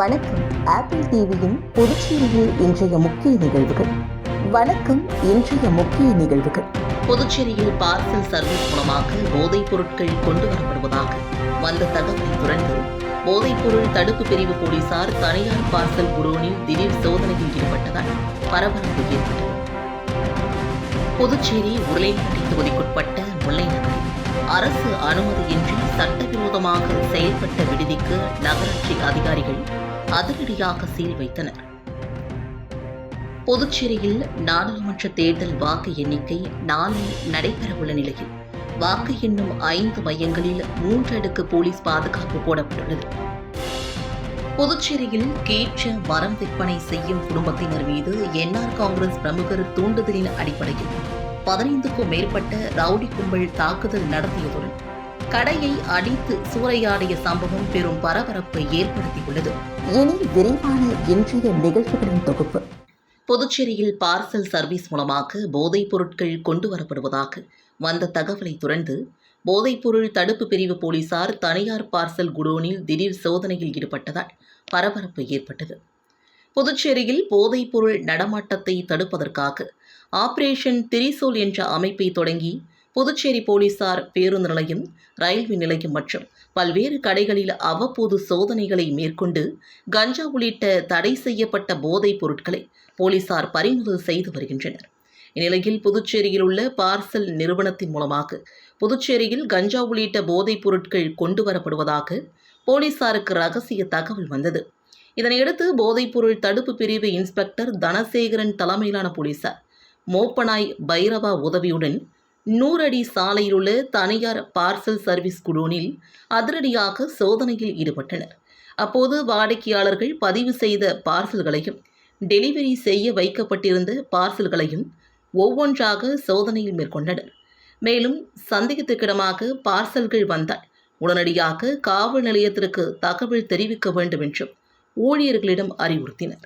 வணக்கம். ஆப்பிள் டிவியின் புதுச்சேரியில் இன்றைய முக்கிய நிகழ்வுகள். வணக்கம் இன்றைய முக்கிய நிகழ்வுகள். புதுச்சேரியில் பார்சல் சர்வீஸ் மூலமாக போதைப் பொருட்கள் கொண்டு வரப்படுவதாக வந்த தகவலை தொடர்ந்து போதைப்பொருள் தடுப்பு பிரிவு போலீசார் தனியார் பார்சல் குடோனில் திடீர் சோதனையில் ஈடுபட்டதால் பரபரப்பு ஏற்பட்டது. புதுச்சேரி உருளைப்பட்டி தொகுதிக்குட்பட்ட முல்லை நகரில் அரசு அனுமதியின்றி சட்டவிரோதமாக செயல்பட்ட விடுதிக்கு நகராட்சி அதிகாரிகள் அதிரடியாக சீல் வைத்தனர். புதுச்சேரியில் நாடாளுமன்ற தேர்தல் வாக்கு எண்ணிக்கை நாளை நடைபெறவுள்ள நிலையில் வாக்கு எண்ணும் ஐந்து மையங்களில் மூன்று அடுக்கு போலீஸ் பாதுகாப்பு போடப்பட்டுள்ளது. புதுச்சேரியில் கேற்ற மரம் விற்பனை செய்யும் குடும்பத்தினர் மீது என்ஆர் காங்கிரஸ் பிரமுகர் தூண்டுதலின் அடிப்படையில் பதினைந்துக்கும் மேற்பட்ட ரவுடி கும்பல் தாக்குதல் நடத்தியதுடன் கடையை அடித்து சூறையாடிய சம்பவம் பெரும் பரபரப்பை ஏற்படுத்தியுள்ளது. இனி விரைவான இன்றைய நிகழ்வுகளின் தொகுப்பு. புதுச்சேரியில் பார்சல் சர்வீஸ் மூலமாக போதைப் பொருட்கள் கொண்டு வரப்படுவதாக வந்த தகவலை தொடர்ந்து போதைப்பொருள் தடுப்பு பிரிவு போலீசார் தனியார் பார்சல் குடோனில் திடீர் சோதனையில் ஈடுபட்டதால் பரபரப்பு ஏற்பட்டது. புதுச்சேரியில் போதைப்பொருள் நடமாட்டத்தை தடுப்பதற்காக ஆபரேஷன் திரிசூல் என்ற அமைப்பை தொடங்கி புதுச்சேரி போலீசார் பேருந்து நிலையம் ரயில்வே நிலையம் மற்றும் பல்வேறு கடைகளில் அவ்வப்போது சோதனைகளை மேற்கொண்டு கஞ்சா உள்ளிட்ட தடை செய்யப்பட்ட போதைப் பொருட்களை போலீசார் பறிமுதல் செய்து வருகின்றனர். இந்நிலையில் புதுச்சேரியில் உள்ள பார்சல் நிறுவனத்தின் மூலமாக புதுச்சேரியில் கஞ்சா உள்ளிட்ட போதைப் பொருட்கள் கொண்டு வரப்படுவதாக போலீசாருக்கு ரகசிய தகவல் வந்தது. இதனையடுத்து போதைப்பொருள் தடுப்பு பிரிவு இன்ஸ்பெக்டர் தனசேகரன் தலைமையிலான போலீசார் மோப்பனாய் பைரவா உதவியுடன் நூறடி சாலையில் உள்ள தனியார் பார்சல் சர்வீஸ் குடோனில் அதிரடியாக சோதனையில் ஈடுபட்டனர். அப்போது வாடிக்கையாளர்கள் பதிவு செய்த பார்சல்களையும் டெலிவரி செய்ய வைக்கப்பட்டிருந்த பார்சல்களையும் ஒவ்வொன்றாக சோதனையில் மேற்கொண்டனர். மேலும் சந்தேகத்துக்கிடமாக பார்சல்கள் வந்தால் உடனடியாக காவல் நிலையத்திற்கு தகவல் தெரிவிக்க வேண்டும் என்றும் ஊழியர்களிடம் அறிவுறுத்தினர்.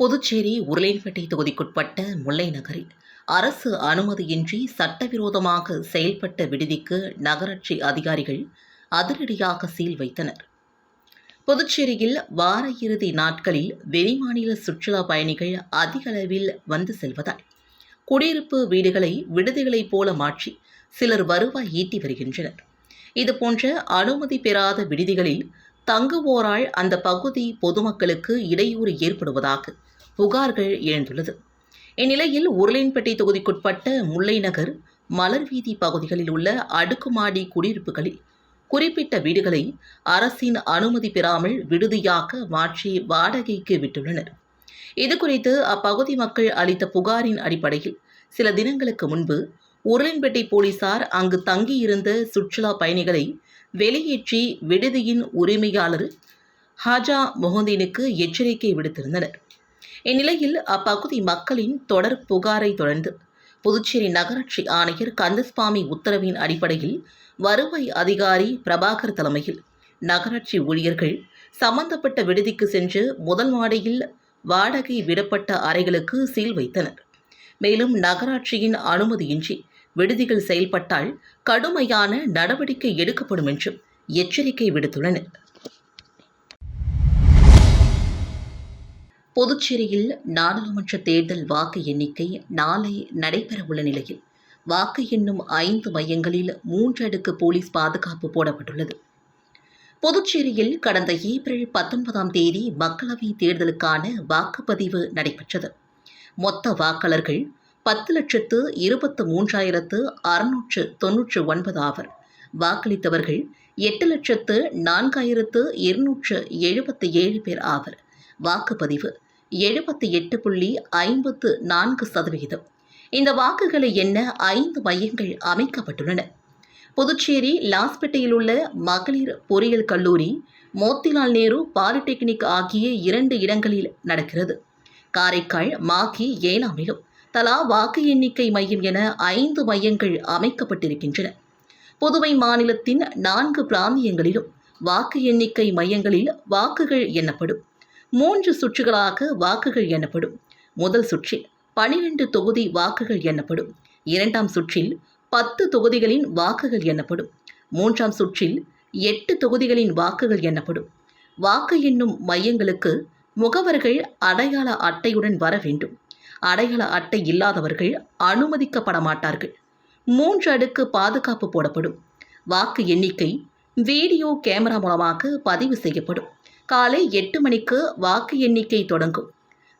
புதுச்சேரி உருளையன்பேட்டை தொகுதிக்குட்பட்ட முல்லை நகரில் அரசு அனுமதியின்றி சட்டவிரோதமாக செயல்பட்ட விடுதிக்கு நகராட்சி அதிகாரிகள் அதிரடியாக சீல் வைத்தனர். புதுச்சேரியில் வார இறுதி நாட்களில் வெளிமாநில சுற்றுலா பயணிகள் அதிக அளவில் வந்து செல்வதால் குடியிருப்பு வீடுகளை விடுதிகளைப் போல மாற்றி சிலர் வருவாய் ஈட்டி வருகின்றனர். இதுபோன்ற அனுமதி பெறாத விடுதிகளில் தங்குவோரால் அந்த பகுதி பொதுமக்களுக்கு இடையூறு ஏற்படுவதாக புகார்கள் எழுந்துள்ளது. இந்நிலையில் உருளையன்பேட்டை தொகுதிக்குட்பட்ட முல்லை நகர் மலர் வீதி பகுதிகளில் உள்ள அடுக்குமாடி குடியிருப்புகளில் குறிப்பிட்ட வீடுகளை அரசின் அனுமதி பெறாமல் விடுதியாக மாற்றி வாடகைக்கு விட்டுள்ளனர். இதுகுறித்து அப்பகுதி மக்கள் அளித்த புகாரின் அடிப்படையில் சில தினங்களுக்கு முன்பு உருளன்பேட்டை போலீசார் அங்கு தங்கியிருந்த சுற்றுலா பயணிகளை வெளியேற்றி விடுதியின் உரிமையாளர் ஹாஜா மொஹதீனுக்கு எச்சரிக்கை விடுத்திருந்தனர். இந்நிலையில் அப்பகுதி மக்களின் தொடர் புகாரை தொடர்ந்து புதுச்சேரி நகராட்சி ஆணையர் கந்தசுவாமி உத்தரவின் அடிப்படையில் வருவாய் அதிகாரி பிரபாகர் தலைமையில் நகராட்சி ஊழியர்கள் சம்பந்தப்பட்ட விடுதிக்கு சென்று முதல் மாடியில் வாடகை விடப்பட்ட அறைகளுக்கு சீல் வைத்தனர். மேலும் நகராட்சியின் அனுமதியின்றி விடுதிகள் செயல்பட்டால் கடுமையான நடவடிக்கை எடுக்கப்படும் என்றும் எச்சரிக்கை விடுத்துள்ளனர். புதுச்சேரியில் நாடாளுமன்ற தேர்தல் வாக்கு எண்ணிக்கை நாளை நடைபெறவுள்ள நிலையில் வாக்கு எண்ணும் ஐந்து மையங்களில் மூன்று அடுக்கு போலீஸ் பாதுகாப்பு போடப்பட்டுள்ளது. புதுச்சேரியில் கடந்த ஏப்ரல் பத்தொன்பதாம் தேதி மக்களவை தேர்தலுக்கான வாக்குப்பதிவு நடைபெற்றது. மொத்த வாக்காளர்கள் பத்து லட்சத்து இருபத்து மூன்றாயிரத்து அறுநூற்று தொன்னூற்று ஒன்பது ஆவர். வாக்களித்தவர்கள் எட்டு லட்சத்து நான்காயிரத்து இருநூற்று எழுபத்து ஏழு பேர் ஆவர். வாக்குப்பதிவு எழுபத்தி எட்டு புள்ளி ஐம்பத்து நான்கு சதவிகிதம். இந்த வாக்குகளை எண்ண ஐந்து மையங்கள் அமைக்கப்பட்டுள்ளன. புதுச்சேரி லாஸ்பேட்டையில் உள்ள மகளிர் பொறியியல் கல்லூரி மோத்திலால் நேரு பாலிடெக்னிக் ஆகிய இரண்டு இடங்களில் நடக்கிறது. காரைக்கால் மாகி ஏனாமிலும் தலா வாக்கு எண்ணிக்கை மையம் என ஐந்து மையங்கள் அமைக்கப்பட்டிருக்கின்றன. புதுவை மாநிலத்தின் நான்கு பிராந்தியங்களிலும் வாக்கு எண்ணிக்கை மையங்களில் வாக்குகள் எண்ணப்படும். மூன்று சுற்றுகளாக வாக்குகள் எண்ணப்படும். முதல் சுற்றில் பனிரெண்டு தொகுதி வாக்குகள் எண்ணப்படும். இரண்டாம் சுற்றில் பத்து தொகுதிகளின் வாக்குகள் எண்ணப்படும். மூன்றாம் சுற்றில் எட்டு தொகுதிகளின் வாக்குகள் எண்ணப்படும். வாக்கு எண்ணும் மையங்களுக்கு முகவர்கள் அடையாள அட்டையுடன் வர வேண்டும். அடையாள அட்டை இல்லாதவர்கள் அனுமதிக்கப்பட மாட்டார்கள் மூன்று அடுக்கு பாதுகாப்பு போடப்படும். வாக்கு எண்ணிக்கை வீடியோ கேமரா மூலமாக பதிவு செய்யப்படும். காலை எட்டு மணிக்கு வாக்கு எண்ணிக்கை தொடங்கும்.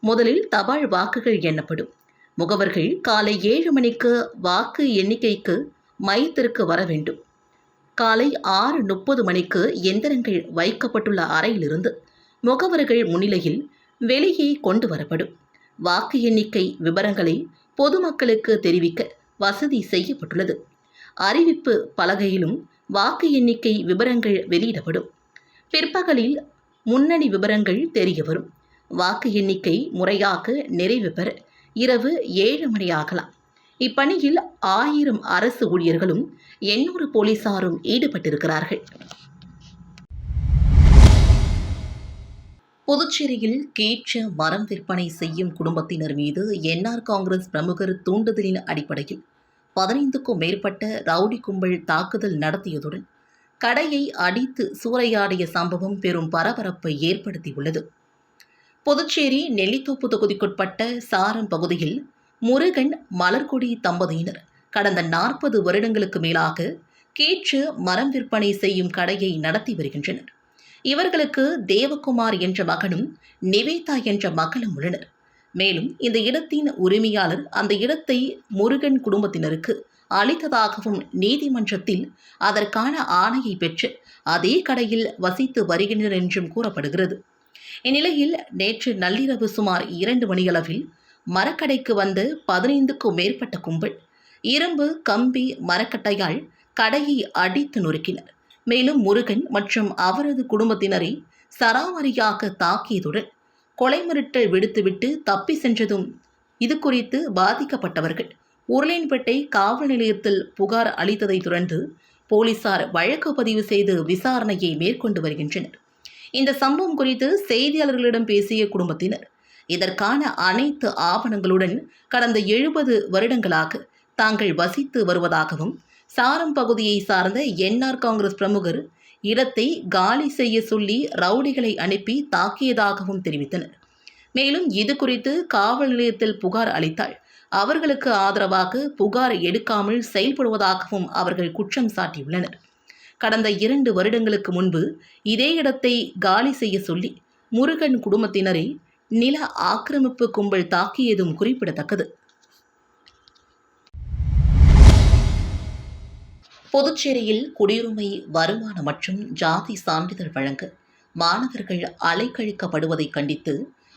முதலில் தபால் வாக்குகள் எண்ணப்படும். முகவர்கள் காலை ஏழு மணிக்கு வாக்கு எண்ணிக்கைக்கு மையத்திற்கு வர வேண்டும். காலை ஆறு முப்பது மணிக்கு எந்திரங்கள் வைக்கப்பட்டுள்ள அறையிலிருந்து முகவர்கள் முன்னிலையில் வெளியே கொண்டு வரப்படும். வாக்கு எண்ணிக்கை விவரங்களை பொதுமக்களுக்கு தெரிவிக்க வசதி செய்யப்பட்டுள்ளது. அறிவிப்பு பலகையிலும் வாக்கு எண்ணிக்கை விவரங்கள் வெளியிடப்படும். பிற்பகலில் முன்னணி விவரங்கள் தெரிய வரும் வாக்கு எண்ணிக்கை முறையாக நிறைவு பெற இரவு ஏழு மணி ஆகலாம். இப்பணியில் ஆயிரம் அரசு ஊழியர்களும் எண்ணூறு போலீசாரும் ஈடுபட்டிருக்கிறார்கள். புதுச்சேரியில் கேற்ற மரம் விற்பனை செய்யும் குடும்பத்தினர் மீது என்ஆர் காங்கிரஸ் பிரமுகர் தூண்டுதலின் அடிப்படையில் பதினைந்துக்கும் மேற்பட்ட ரவுடி கும்பல் தாக்குதல் நடத்தியதுடன் கடையை அடித்து சூறையாடிய சம்பவம் பெரும் பரபரப்பை ஏற்படுத்தியுள்ளது. புதுச்சேரி நெல்லித்தோப்பு தொகுதிக்குட்பட்ட சாரம் பகுதியில் முருகன் மலர்கொடி தம்பதியினர் கடந்த நாற்பது வருடங்களுக்கு மேலாக கீற்று மரம் விற்பனை செய்யும் கடையை நடத்தி வருகின்றனர். இவர்களுக்கு தேவகுமார் என்ற மகனும் நிவேதா என்ற மகளும் உள்ளனர். மேலும் இந்த இடத்தின் உரிமையாளர் அந்த இடத்தை முருகன் குடும்பத்தினருக்கு அளித்ததாகவும் நீதிமன்றத்தில் அதற்கான ஆணையை பெற்று அதே கடையில் வசித்து வருகின்றனர் என்றும் கூறப்படுகிறது. இந்நிலையில் நேற்று நள்ளிரவு சுமார் இரண்டு மணியளவில் மரக்கடைக்கு வந்த பதினைந்துக்கும் மேற்பட்ட கும்பல் இரும்பு கம்பி மரக்கட்டையால் கடையை அடித்து நொறுக்கினர். மேலும் முருகன் மற்றும் அவரது குடும்பத்தினரை சராமரியாக தாக்கியதுடன் கொலை மிரட்டல் விடுத்துவிட்டு தப்பி சென்றதும் இது குறித்து பாதிக்கப்பட்டவர்கள். உருளையன்பேட்டை காவல் நிலையத்தில் புகார் அளித்ததைத் தொடர்ந்து போலீசார் வழக்கு பதிவு செய்து விசாரணையை மேற்கொண்டு வருகின்றனர். இந்த சம்பவம் குறித்து செய்தியாளர்களிடம் பேசிய குடும்பத்தினர் இதற்கான அனைத்து ஆவணங்களுடன் கடந்த எழுபது வருடங்களாக தாங்கள் வசித்து வருவதாகவும் சாரம் பகுதியை சார்ந்த என்ஆர் காங்கிரஸ் பிரமுகர் இடத்தை காலி செய்ய சொல்லி ரவுடிகளை அனுப்பி தாக்கியதாகவும் தெரிவித்தனர். மேலும் இது குறித்து காவல் நிலையத்தில் புகார் அளித்தால் அவர்களுக்கு ஆதரவாக புகார் எடுக்காமல் செயல்படுவதாகவும் அவர்கள் குற்றம் சாட்டியுள்ளனர். கடந்த இரண்டு வருடங்களுக்கு முன்பு இதே இடத்தை காலி செய்ய சொல்லி முருகன் குடும்பத்தினரை நில ஆக்கிரமிப்பு கும்பல் தாக்கியதும் குறிப்பிடத்தக்கது. புதுச்சேரியில் குடியுரிமை வருமானம் மற்றும் ஜாதி சான்றிதழ் வழங்க மாணவர்கள் அலைக்கழிக்கப்படுவதை கண்டித்து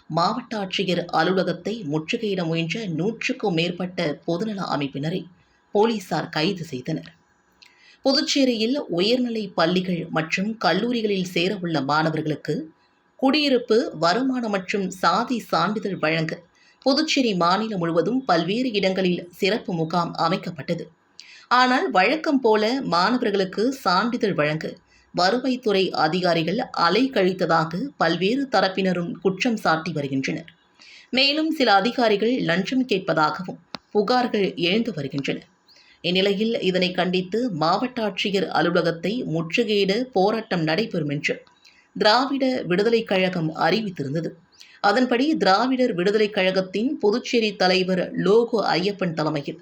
மாவட்ட ஆட்சியர் அலுவலகத்தை முற்றுகையிட முயன்ற நூற்றுக்கும் மேற்பட்ட பொதுநல அமைப்பினரை போலீசார் கைது செய்தனர். புதுச்சேரியில் உயர்நிலை பள்ளிகள் மற்றும் கல்லூரிகளில் சேரவுள்ள மாணவர்களுக்கு குடியிருப்பு வருமானம் மற்றும் சாதி சான்றிதழ் வழங்க புதுச்சேரி மாநிலம் முழுவதும் பல்வேறு இடங்களில் சிறப்பு முகாம் அமைக்கப்பட்டது. ஆனால் வழக்கம் போல மாணவர்களுக்கு சான்றிதழ் வழங்க வருவாய்த்துறை அதிகாரிகள் அலை கழித்ததாக பல்வேறு தரப்பினரும் குற்றம் சாட்டி வருகின்றனர். மேலும் சில அதிகாரிகள் லஞ்சம் கேட்பதாகவும் புகார்கள் எழுந்து வருகின்றன. இந்நிலையில் இதனை கண்டித்து மாவட்ட ஆட்சியர் அலுவலகத்தை முற்றுகையிட போராட்டம் நடைபெறும் என்று திராவிட விடுதலைக் கழகம் அறிவித்திருந்தது. அதன்படி திராவிடர் விடுதலைக் கழகத்தின் புதுச்சேரி தலைவர் லோகோ ஐயப்பன் தலைமையில்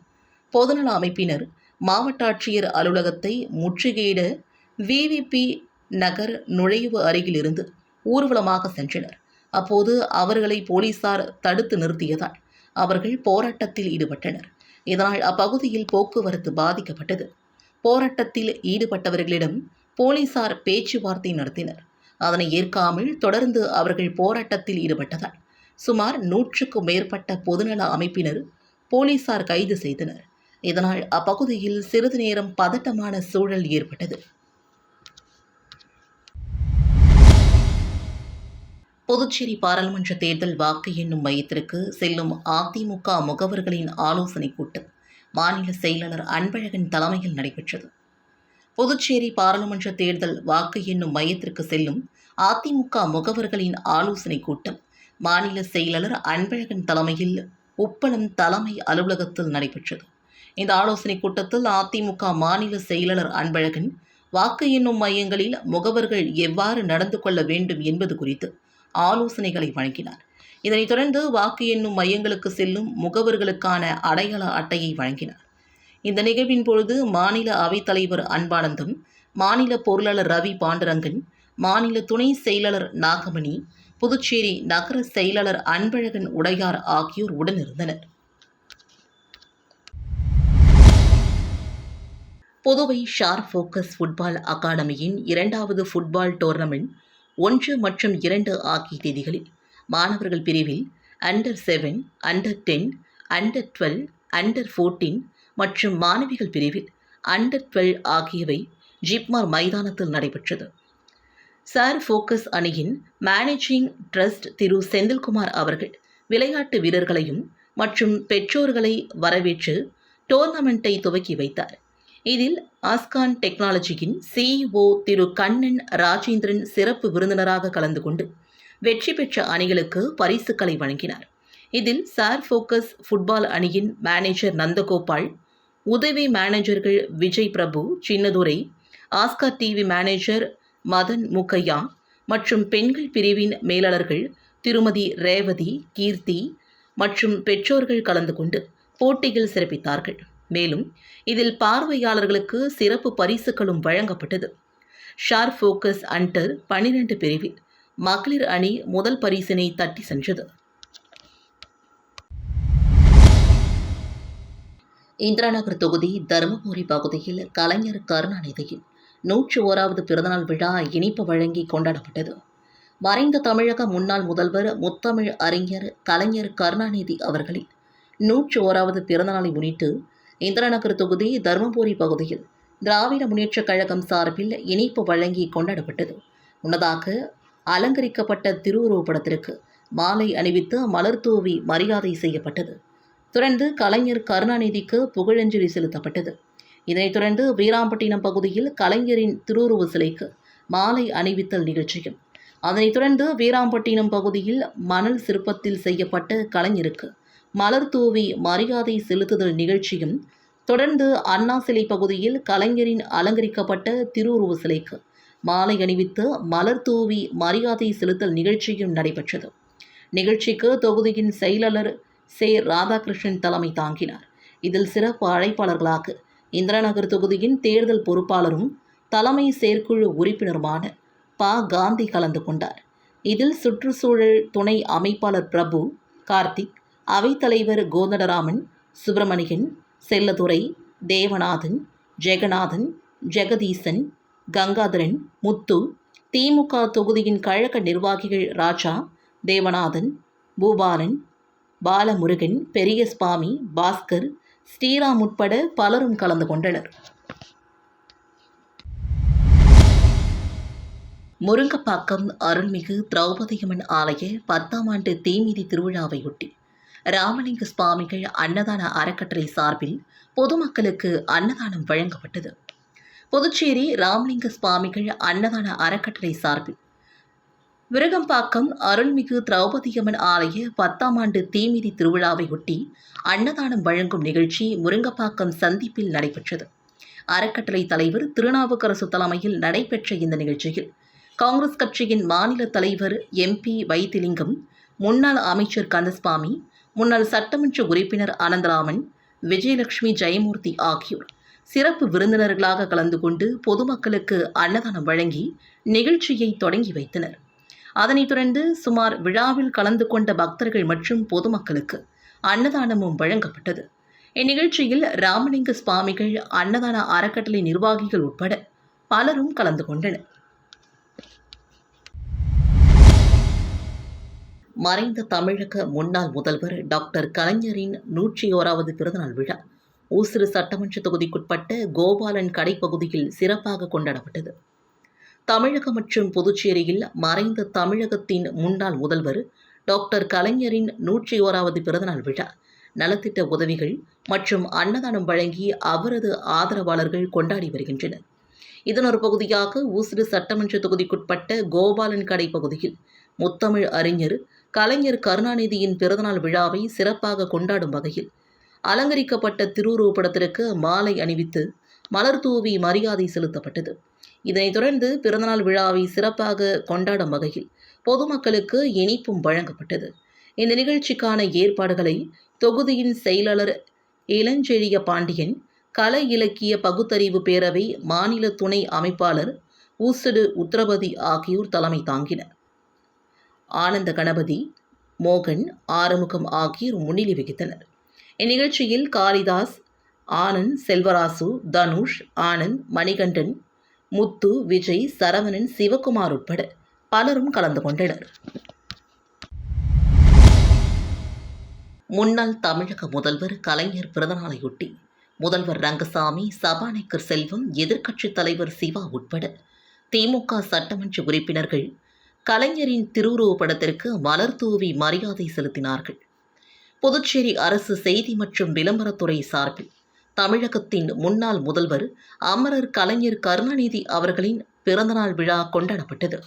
பொதுநல அமைப்பினர் மாவட்ட ஆட்சியர் அலுவலகத்தை முற்றுகையிட விவிபி நகர் நுழைவு அருகிலிருந்து ஊர்வலமாக சென்றனர். அப்போது அவர்களை போலீசார் தடுத்து நிறுத்தியதால் அவர்கள் போராட்டத்தில் ஈடுபட்டனர். இதனால் அப்பகுதியில் போக்குவரத்து பாதிக்கப்பட்டது. போராட்டத்தில் ஈடுபட்டவர்களிடம் போலீசார் பேச்சுவார்த்தை நடத்தினர். அதனை ஏற்காமல் தொடர்ந்து அவர்கள் போராட்டத்தில் ஈடுபட்டதால் சுமார் நூற்றுக்கும் மேற்பட்ட பொதுநல அமைப்பினர் போலீசார் கைது செய்தனர். இதனால் அப்பகுதியில் சிறிது நேரம் பதட்டமான சூழல் ஏற்பட்டது. புதுச்சேரி பாராளுமன்ற தேர்தல் வாக்கு எண்ணும் மையத்திற்கு செல்லும் அதிமுக முகவர்களின் ஆலோசனைக் கூட்டம் மாநில செயலாளர் அன்பழகன் தலைமையில் நடைபெற்றது. புதுச்சேரி பாராளுமன்ற தேர்தல் வாக்கு எண்ணும் மையத்திற்கு செல்லும் அதிமுக முகவர்களின் ஆலோசனைக் கூட்டம் மாநில செயலாளர் அன்பழகன் தலைமையில் உப்பளம் தலைமை அலுவலகத்தில் நடைபெற்றது. இந்த ஆலோசனைக் கூட்டத்தில் அதிமுக மாநில செயலாளர் அன்பழகன் வாக்கு எண்ணும் மையங்களில் முகவர்கள் எவ்வாறு நடந்து கொள்ள வேண்டும் என்பது குறித்து ஆலோசனைகளை வழங்கினார். இதனைத் தொடர்ந்து வாக்கு எண்ணும் மையங்களுக்கு செல்லும் முகவர்களுக்கான அடையாள அட்டையை வழங்கினார். இந்த நிகழ்வின் பொழுது மாநில அவைத்தலைவர் அன்பானந்தம் மாநில பொருளாளர் ரவி பாண்டரங்கன் மாநில துணை செயலாளர் நாகமணி புதுச்சேரி நகர செயலாளர் அன்பழகன் உடையார் ஆகியோர் உடனிருந்தனர். புதுவை ஷார் ஃபோக்கஸ் ஃபுட்பால் அகாடமியின் இரண்டாவது ஃபுட்பால் டோர்னமெண்ட் ஒன்று மற்றும் இரண்டு ஆகிய தேதிகளில். மாணவர்கள் பிரிவில் under seven under ten under twelve under fourteen மற்றும் மாணவிகள் பிரிவில் அண்டர் டுவெல் ஆகியவை ஜிப்மார் மைதானத்தில் நடைபெற்றது. சார் ஃபோக்கஸ் அணியின் மேனேஜிங் ட்ரஸ்ட் திரு செந்தில்குமார் அவர்கள் விளையாட்டு வீரர்களையும் மற்றும் பெற்றோர்களை வரவேற்று டோர்னமெண்ட்டை துவக்கி வைத்தார். இதில் ஆஸ்கான் டெக்னாலஜியின் சிஇஓ திரு கண்ணன் ராஜேந்திரன் சிறப்பு விருந்தினராக கலந்து கொண்டு வெற்றி பெற்ற அணிகளுக்கு பரிசுகளை வழங்கினார். இதில் சார் ஃபோக்கஸ் ஃபுட்பால் அணியின் மேனேஜர் நந்தகோபால் உதவி மேனேஜர்கள் Vijay Prabhu Chinnadurai Oscar TV manager Madan Mukkaiya மற்றும் பெண்கள் பிரிவின் மேலாளர்கள் திருமதி ரேவதி கீர்த்தி மற்றும் பெற்றோர்கள் கலந்து கொண்டு போட்டியில் சிறப்பித்தார்கள். மேலும் இதில் பார்வையாளர்களுக்கு சிறப்பு பரிசுகளும் வழங்கப்பட்டது. ஷார் ஃபோக்கஸ் அண்டர் பனிரெண்டு பிரிவில் மகளிர் அணி முதல் பரிசினை தட்டி சென்றது. இந்திராநகர் தொகுதி தருமபுரி பகுதியில் கலைஞர் கருணாநிதியின் நூற்று ஓராவது பிறந்தநாள் விழா இனிப்பு வழங்கி கொண்டாடப்பட்டது. மறைந்த தமிழக முன்னாள் முதல்வர் முத்தமிழ் அறிஞர் கலைஞர் கருணாநிதி அவர்களின் நூற்று ஓராவது பிறந்தநாளை முன்னிட்டு இந்திராநகர் தொகுதி தருமபுரி பகுதியில் திராவிட முன்னேற்றக் கழகம் சார்பில் இனிப்பு வழங்கி கொண்டாடப்பட்டது. முன்னதாக அலங்கரிக்கப்பட்ட திருவுருவப்படத்திற்கு மாலை அணிவித்து மலர் தூவி மரியாதை செய்யப்பட்டது. தொடர்ந்து கலைஞர் கருணாநிதிக்கு புகழஞ்சலி செலுத்தப்பட்டது. இதனைத் தொடர்ந்து வீராம்பட்டினம் பகுதியில் கலைஞரின் திருவுருவ சிலைக்கு மாலை அணிவித்தல் நிகழ்ச்சியும் அதனைத் தொடர்ந்து வீராம்பட்டினம் பகுதியில் மணல் சிற்பத்தில் செய்யப்பட்ட கலைஞருக்கு மலர் தூவி மரியாதை செலுத்துதல் நிகழ்ச்சியும் தொடர்ந்து அண்ணா சிலை பகுதியில் கலைஞரின் அலங்கரிக்கப்பட்ட திருவுருவ சிலைக்கு மாலை அணிவித்து மலர் தூவி மரியாதை செலுத்தல் நிகழ்ச்சியும் நடைபெற்றது. நிகழ்ச்சிக்கு தொகுதியின் செயலாளர் சே. ராதாகிருஷ்ணன் தலைமை தாங்கினார். இதில் சிறப்பு அழைப்பாளர்களாக இந்திராநகர் தொகுதியின் தேர்தல் பொறுப்பாளரும் தலைமை செயற்குழு உறுப்பினருமான ப. காந்தி கலந்து கொண்டார். இதில் சுற்றுச்சூழல் துணை அமைப்பாளர் பிரபு கார்த்திக் அவைத்தலைவர் கோதண்டராமன் சுப்பிரமணியன் செல்லதுரை தேவநாதன் ஜெகநாதன் ஜெகதீசன் கங்காதரன் முத்து திமுக தொகுதியின் கழக நிர்வாகிகள் ராஜா தேவநாதன் பூபாலன் பாலமுருகன் பெரியசுவாமி பாஸ்கர் ஸ்ரீராம் உட்பட பலரும் கலந்து கொண்டனர். முருங்கப்பாக்கம் அருள்மிகு திரௌபதியம்மன் ஆலய பத்தாம் ஆண்டு தீமிதி திருவிழாவையொட்டி ராமலிங்க சுவாமிகள் அன்னதான அறக்கட்டளை சார்பில் பொதுமக்களுக்கு அன்னதானம் வழங்கப்பட்டது. புதுச்சேரி ராமலிங்க சுவாமிகள் அன்னதான அறக்கட்டளை சார்பில் விருகம்பாக்கம் அருள்மிகு திரௌபதியம்மன் ஆலய பத்தாம் ஆண்டு தீமிதி திருவிழாவையொட்டி அன்னதானம் வழங்கும் நிகழ்ச்சி முருங்கப்பாக்கம் சந்திப்பில் நடைபெற்றது. அறக்கட்டளை தலைவர் திருநாவுக்கரசு தலைமையில் நடைபெற்ற இந்த நிகழ்ச்சியில் காங்கிரஸ் கட்சியின் மாநில தலைவர் எம்பி வைத்திலிங்கம் முன்னாள் அமைச்சர் கந்தசுவாமி முன்னாள் சட்டமன்ற உறுப்பினர் அனந்தராமன் விஜயலட்சுமி ஜெயமூர்த்தி ஆகியோர் சிறப்பு விருந்தினர்களாக கலந்து கொண்டு பொதுமக்களுக்கு அன்னதானம் வழங்கி நிகழ்ச்சியை தொடங்கி வைத்தனர். அதனைத் தொடர்ந்து சுமார் விழாவில் கலந்து கொண்ட பக்தர்கள் மற்றும் பொதுமக்களுக்கு அன்னதானமும் வழங்கப்பட்டது. இந்நிகழ்ச்சியில் ராமலிங்க சுவாமிகள் அன்னதான அறக்கட்டளை நிர்வாகிகள் உட்பட பலரும் கலந்து கொண்டனர். மறைந்த தமிழக முன்னாள் முதல்வர் டாக்டர் கலைஞரின் நூற்றி ஓராவது பிறந்தநாள் விழா. ஊசிறு சட்டமன்ற தொகுதிக்குட்பட்ட கோபாலன் கடைப்பகுதியில் சிறப்பாக கொண்டாடப்பட்டது. தமிழகம் மற்றும் புதுச்சேரியில் மறைந்த தமிழகத்தின் முன்னாள் முதல்வர் டாக்டர் கலைஞரின் நூற்றி ஓராவது பிறந்தநாள் விழா. நலத்திட்ட உதவிகள் மற்றும் அன்னதானம் வழங்கி அவரது ஆதரவாளர்கள் கொண்டாடி வருகின்றனர். இதன் ஒரு பகுதியாக ஊசிறு சட்டமன்ற தொகுதிக்குட்பட்ட கோபாலன் கடை பகுதியில் முத்தமிழ் அறிஞர் கலைஞர் கருணாநிதியின் பிறந்தநாள் விழாவை சிறப்பாக கொண்டாடும் வகையில் அலங்கரிக்கப்பட்ட திருவுருவப்படத்திற்கு மாலை அணிவித்து மலர் தூவி மரியாதை செலுத்தப்பட்டது. இதனைத் தொடர்ந்து பிறந்தநாள் விழாவை சிறப்பாக கொண்டாடும் வகையில் பொதுமக்களுக்கு இனிப்பும் வழங்கப்பட்டது. இந்த நிகழ்ச்சிக்கான ஏற்பாடுகளை தொகுதியின் செயலாளர் இளஞ்செழிய பாண்டியன் கலை இலக்கிய பகுத்தறிவு பேரவை மாநில துணை அமைப்பாளர் ஊசடு உத்தரபதி ஆகியோர் தலைமை தாங்கினர். ஆனந்த கணபதி மோகன் ஆறுமுகம் ஆகியோர் முன்னிலை வகித்தனர். இந்நிகழ்ச்சியில் காளிதாஸ் ஆனந்த் செல்வராசு தனுஷ் ஆனந்த் மணிகண்டன் முத்து விஜய் சரவணன் சிவகுமார் உட்பட பலரும் கலந்து கொண்டனர். முன்னாள் தமிழக முதல்வர் கலைஞர் பிறந்தநாளையொட்டி முதல்வர் ரங்கசாமி சபாநாயகர் செல்வம் எதிர்க்கட்சித் தலைவர் சிவா உட்பட திமுக சட்டமன்ற உறுப்பினர்கள் கலைஞரின் திருவுருவப் படத்திற்கு மலர் தூவி மரியாதை செலுத்தினார்கள். புதுச்சேரி அரசு செய்தி மற்றும் விளம்பரத்துறை சார்பில் தமிழகத்தின் முன்னாள் முதல்வர் அமரர் கலைஞர் கருணாநிதி அவர்களின் பிறந்தநாள் விழா கொண்டாடப்பட்டது.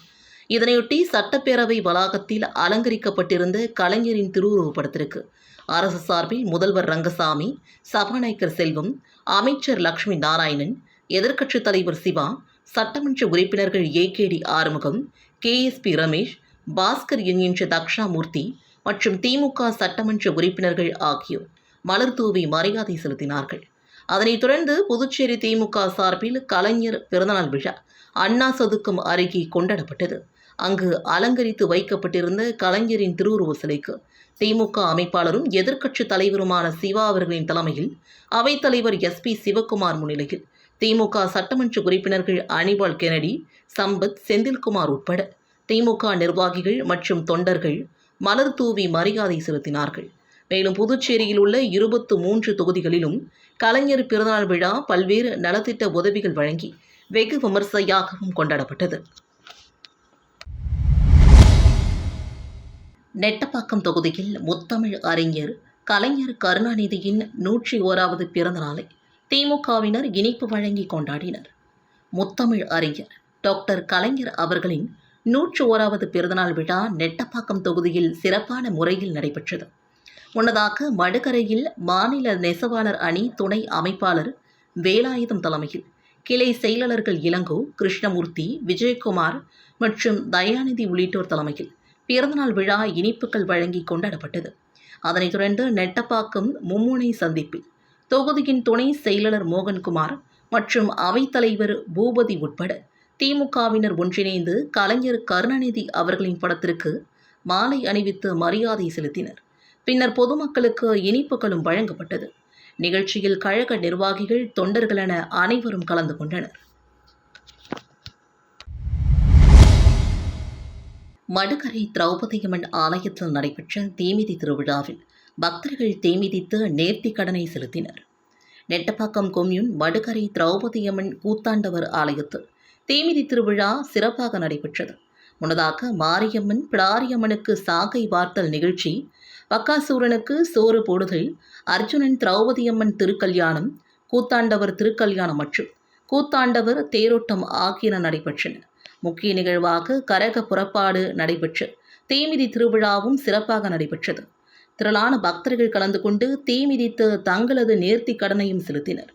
இதனையொட்டி சட்டப்பேரவை வளாகத்தில் அலங்கரிக்கப்பட்டிருந்த கலைஞரின் திருவுருவப் படத்திற்கு அரசு சார்பில் முதல்வர் ரங்கசாமி சபாநாயகர் செல்வம் அமைச்சர் லட்சுமி நாராயணன் எதிர்க்கட்சித் தலைவர் சிவா சட்டமன்ற உறுப்பினர்கள் A K T Arumugam K. S. P. Ramesh Bhaskar என்கின்ற தக்ஷாமூர்த்தி மற்றும் திமுக சட்டமன்ற உறுப்பினர்கள் ஆகியோர் மலர் தூவி மரியாதை செலுத்தினார்கள். அதனைத் தொடர்ந்து புதுச்சேரி திமுக சார்பில் கலைஞர் பிறந்தநாள் விழா அண்ணா சதுக்கம் அருகே கொண்டாடப்பட்டது. அங்கு அலங்கரித்து வைக்கப்பட்டிருந்த கலைஞரின் திருவுருவ சிலைக்கு திமுக அமைப்பாளரும் எதிர்க்கட்சித் தலைவருமான சிவா அவர்களின் தலைமையில் அவைத்தலைவர் எஸ். பி. சிவக்குமார் முன்னிலையில் திமுக சட்டமன்ற உறுப்பினர்கள் அனிபால் கெனடி சம்பத் செந்தில்குமார் உட்பட திமுக நிர்வாகிகள் மற்றும் தொண்டர்கள் மலர் தூவி மரியாதை செலுத்தினார்கள். மேலும் புதுச்சேரியில் உள்ள இருபத்து மூன்று தொகுதிகளிலும் கலைஞர் பிறந்தநாள் விழா பல்வேறு நலத்திட்ட உதவிகள் வழங்கி வெகு விமர்சையாகவும் கொண்டாடப்பட்டது. நெட்டப்பாக்கம் தொகுதியில் முத்தமிழ் அறிஞர் கலைஞர் கருணாநிதியின் நூற்றி ஓராவது பிறந்த நாளை திமுகவினர் இனிப்பு வழங்கி கொண்டாடினர். முத்தமிழ் அறிஞர் டாக்டர் கலைஞர் அவர்களின் நூற்று ஓராவது பிறந்தநாள் விழா நெட்டப்பாக்கம் தொகுதியில் சிறப்பான முறையில் நடைபெற்றது. முன்னதாக மடுகரையில் மாநில நெசவாளர் அணி துணை அமைப்பாளர் வேலாயுதம் தலைமையில் கிளை செயலாளர்கள் இளங்கோ கிருஷ்ணமூர்த்தி விஜயகுமார் மற்றும் தயாநிதி உள்ளிட்டோர் தலைமையில் பிறந்தநாள் விழா இனிப்புகள் வழங்கி கொண்டாடப்பட்டது. அதனைத் தொடர்ந்து நெட்டப்பாக்கம் மும்முனை சந்திப்பில் தொகுதியின் துணை செயலாளர் மோகன்குமார் மற்றும் அவைத்தலைவர் பூபதி உட்பட திமுகவினர் ஒன்றிணைந்து கலைஞர் கருணாநிதி அவர்களின் படத்திற்கு மாலை அணிவித்து மரியாதை செலுத்தினர். பின்னர் பொதுமக்களுக்கு இனிப்புகளும் வழங்கப்பட்டது. நிகழ்ச்சியில் கழக நிர்வாகிகள் தொண்டர்கள் என அனைவரும் கலந்து கொண்டனர். மடுகரை திரௌபதியம்மன் ஆலயத்தில் நடைபெற்ற தீமிதி திருவிழாவில் பக்தர்கள் தீமிதித்து நேர்த்தி கடனை செலுத்தினர். நெட்டப்பாக்கம் கொம்யூன் வடுகரை திரௌபதியம்மன் கூத்தாண்டவர் ஆலயத்தில் தீமிதி திருவிழா சிறப்பாக நடைபெற்றது. முன்னதாக மாரியம்மன் பிடாரியம்மனுக்கு சாகை வார்த்தல் நிகழ்ச்சி பக்காசூரனுக்கு சோறு போடுதல் அர்ஜுனன் திரௌபதியம்மன் திருக்கல்யாணம் கூத்தாண்டவர் திருக்கல்யாணம் மற்றும் கூத்தாண்டவர் தேரோட்டம் ஆகியன நடைபெற்றன. முக்கிய நிகழ்வாக கரக புறப்பாடு நடைபெற்று தீமிதி திருவிழாவும் சிறப்பாக நடைபெற்றது. திரளான பக்தர்கள் கலந்து கொண்டு தீமிதித்து தங்களது நேர்த்தி கடனையும் செலுத்தினர்.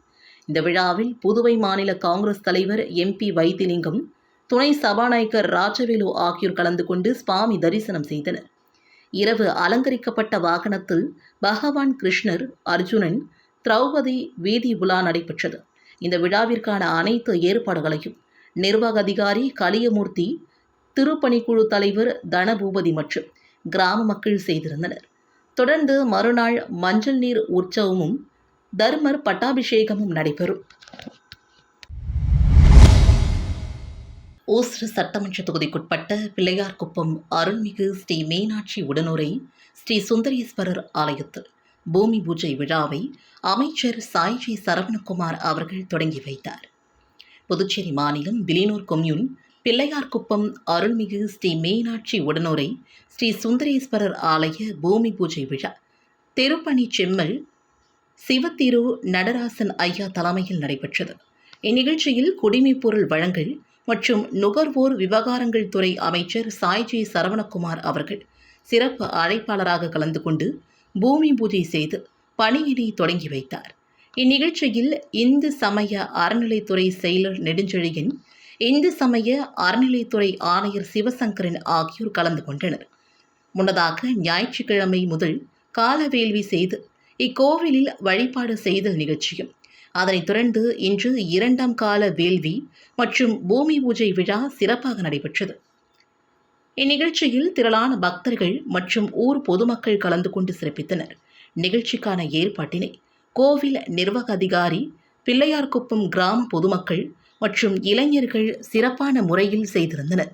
இந்த விழாவில் புதுவை மாநில காங்கிரஸ் தலைவர் எம்பி வைத்திலிங்கம் துணை சபாநாயகர் ராஜவேலு ஆகியோர் கலந்து கொண்டு சுவாமி தரிசனம் செய்தனர். இரவு அலங்கரிக்கப்பட்ட வாகனத்தில் பகவான் கிருஷ்ணர் அர்ஜுனன் திரௌபதி வீதி உலா நடைபெற்றது. இந்த விழாவிற்கான அனைத்து ஏற்பாடுகளையும் நிர்வாக அதிகாரி கலியமூர்த்தி திருப்பணிக்குழு தலைவர் தனபூபதி மற்றும் கிராம மக்கள் செய்திருந்தனர். தொடர்ந்து மறுநாள் மஞ்சள் நீர் உற்சவமும் தர்மர் பட்டாபிஷேகமும் நடைபெறும். ஓஸ்ர சட்டமன்ற தொகுதிக்குட்பட்ட பிள்ளையார்குப்பம் அருள்மிகு ஸ்ரீ மீனாட்சி உடனுரை ஸ்ரீ சுந்தரேஸ்வரர் ஆலயத்தில் பூமி பூஜை விழாவை அமைச்சர் சாய்ஜி சரவணகுமார் அவர்கள் தொடங்கி வைத்தார். புதுச்சேரி மாநிலம் விலினூர் கொம்யூன் பிள்ளையார்குப்பம் அருள்மிகு ஸ்ரீ மீனாட்சி உடனுரை ஸ்ரீ சுந்தரேஸ்வரர் ஆலய பூமி பூஜை விழா. திருப்பணி செம்மல் சிவத்திரு நடராசன் ஐயா தலைமையில் நடைபெற்றது. இந்நிகழ்ச்சியில் குடிமைப்பொருள் வழங்கல் மற்றும் நுகர்வோர் விவகாரங்கள் துறை அமைச்சர் சாய்ஜி சரவணகுமார் அவர்கள் சிறப்பு அழைப்பாளராக கலந்து கொண்டு பூமி பூஜை செய்து பணியினை தொடங்கி வைத்தார். இந்நிகழ்ச்சியில் இந்து சமய அறநிலைத்துறை செயலர் நெடுஞ்செழியன் இந்து சமய அறநிலைத்துறை ஆணையர் சிவசங்கரன் ஆகியோர் கலந்து கொண்டனர். முன்னதாக ஞாயிற்றுக்கிழமை முதல் கால வேள்வி செய்து இக்கோவிலில் வழிபாடு செய்தல் நிகழ்ச்சியும் அதனைத் தொடர்ந்து இன்று இரண்டாம் கால வேள்வி மற்றும் பூமி பூஜை விழா சிறப்பாக நடைபெற்றது. இந்நிகழ்ச்சியில் திரளான பக்தர்கள் மற்றும் ஊர் பொதுமக்கள் கலந்து கொண்டு சிறப்பித்தனர். நிகழ்ச்சிக்கான ஏற்பாட்டினை கோவில் நிர்வாக அதிகாரி பிள்ளையார்குப்பம் கிராம பொதுமக்கள் மற்றும் இளைஞர்கள் சிறப்பான முறையில் செய்திருந்தனர்.